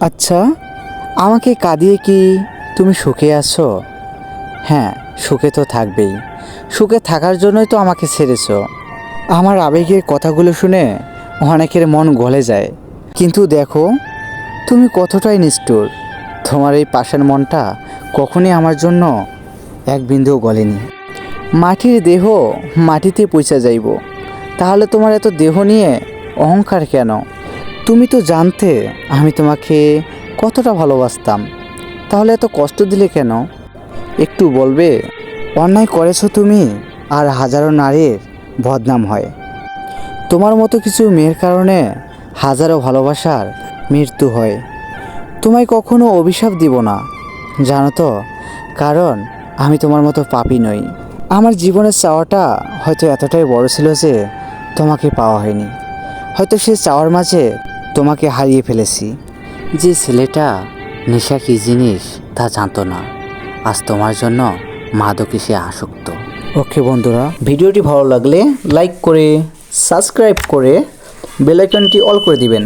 আচ্ছা আমাকে কাঁদিয়ে কি তুমি সুখে আছো? হ্যাঁ সুখে তো থাকবেই। সুখে থাকার জন্যই তো আমাকে ছেড়েছ। আমার আবেগের কথাগুলো শুনে অনেকের মন গলে যায়। কিন্তু দেখো, তুমি কতটাই নিষ্ঠুর। তোমার এই পাশের মনটা কখনই আমার জন্য এক বিন্দুও গলেনি। মাটির দেহ মাটিতে পৌঁছে যাইব। তাহলে তোমার এত দেহ নিয়ে অহংকার কেন? তুমি তো জানতে আমি তোমাকে কতটা ভালোবাসতাম। তাহলে এত কষ্ট দিলে কেন? একটু বলবে? অন্যায় করেছ তুমি আর হাজারো নারীর বদনাম হয়। তোমার মতো কিছু মেয়ের কারণে হাজারো ভালোবাসার মৃত্যু হয়। তোমায় কখনো অভিশাপ দিব না, জানো তো? কারণ আমি তোমার মতো পাপি নই। আমার জীবনের চাওয়াটা হয়তো এতটাই বড় ছিল যে তোমাকে পাওয়া হয়নি। হয়তো সে চাওয়ার মাঝে তোমাকে হারিয়ে ফেলেছি। যে ছেলেটা নেশা কী জিনিস তা জানতো না। আজ তোমার জন্য মাদক এসে আসক্ত। ওকে বন্ধুরা ভিডিওটি ভালো লাগলে লাইক করে সাবস্ক্রাইব করে বেলাইকনটি অল করে দিবেন।